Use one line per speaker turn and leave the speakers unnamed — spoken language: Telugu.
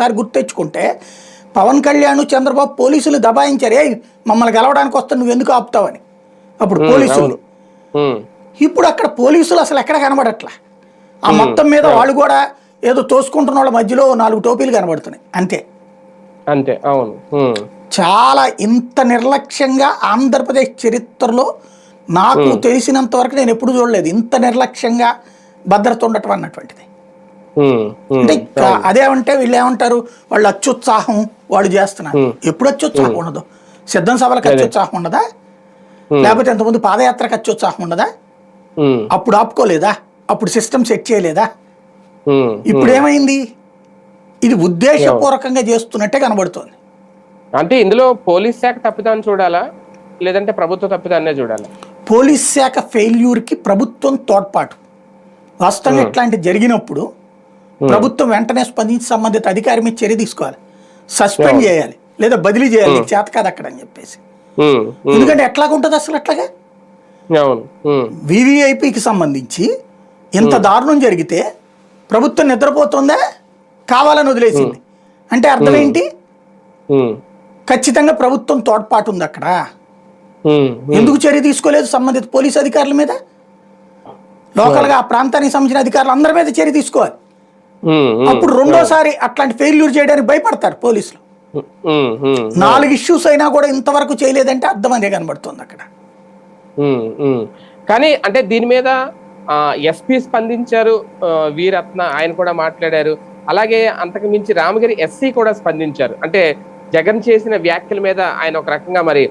ఒకసారి గుర్తెచ్చుకుంటే పవన్ కళ్యాణ్ చంద్రబాబు పోలీసులు దబాయించారు. ఏ మమ్మల్ని గెలవడానికి వస్తే నువ్వు ఎందుకు ఆపుతావని. అప్పుడు పోలీసులు. ఇప్పుడు అక్కడ పోలీసులు అసలు ఎక్కడ కనబడట్లా? ఆ మొత్తం మీద వాళ్ళు కూడా ఏదో తోసుకుంటున్న వాళ్ళ మధ్యలో నాలుగు టోపీలు కనబడుతున్నాయి. అంతే.
అంతే అవును.
చాలా ఇంత నిర్లక్ష్యంగా ఆంధ్రప్రదేశ్ చరిత్రలో నాకు తెలిసినంత వరకు నేను ఎప్పుడు చూడలేదు. ఇంత నిర్లక్ష్యంగా భద్రత ఉండటం అన్నటువంటిది. అంటే అదేమంటే వీళ్ళు ఏమంటారు? వాళ్ళు అత్యుత్సాహం వాళ్ళు చేస్తున్నారు. ఎప్పుడు అత్యుత్సాహం ఉండదు. సిద్ధం సభలకు అత్యుత్సాహం ఉండదా? లేకపోతే ఇంతకుముందు పాదయాత్రకు అత్యుత్సాహం ఉండదా? అప్పుడు ఆపుకోలేదా? అప్పుడు సిస్టమ్ సెట్ చేయలేదా? ఇప్పుడు ఏమైంది? ఇది ఉద్దేశపూర్వకంగా చేస్తున్నట్టే కనబడుతోంది.
అంటే ఇందులో పోలీస్ శాఖ తప్పిదాన్ని చూడాలా? లేదంటే ప్రభుత్వ తప్పిదాన్నే చూడాలా?
పోలీస్ శాఖ ఫెయిల్యూర్కి ప్రభుత్వం తోడ్పాటు. వాస్తవంగా ఇట్లాంటి జరిగినప్పుడు ప్రభుత్వం వెంటనే స్పందించి సంబంధిత అధికారి మీద చర్య తీసుకోవాలి. సస్పెండ్ చేయాలి. లేదా బదిలీ చేయాలి. నీకు చేత కాదు అక్కడ అని చెప్పేసి. ఎందుకంటే ఎట్లాగ ఉంటుంది అసలు అట్లాగా? వివిఐపికి సంబంధించి ఇంత దారుణం జరిగితే ప్రభుత్వం నిద్రపోతుందా? కావాలని వదిలేసింది. అంటే అర్థం ఏంటి? ఖచ్చితంగా ప్రభుత్వం తోడ్పాటు ఉంది అక్కడ. ఎందుకు చర్య తీసుకోలేదు సంబంధిత పోలీస్ అధికారుల మీద? లోకల్గా ఆ ప్రాంతానికి సంబంధించిన అధికారులు అందరి మీద చర్య తీసుకోవాలి. అప్పుడు రెండోసారి అట్లాంటి ఫెయిల్యూర్ చేయడానికి భయపడతారు పోలీసులు. నాలుగు ఇష్యూస్ అయినా కూడా ఇంతవరకు చేయలేదంటే అర్థం అదే కనబడుతుంది అక్కడ.
కానీ అంటే దీని మీద ఎస్పీ స్పందించారు వీరత్న ఆయన కూడా మాట్లాడారు. అలాగే అంతకు మించి రామగిరి ఎస్సీ కూడా స్పందించారు. అంటే జగన్ చేసిన వ్యాఖ్యల మీద ఆయన ఒక రకంగా మరి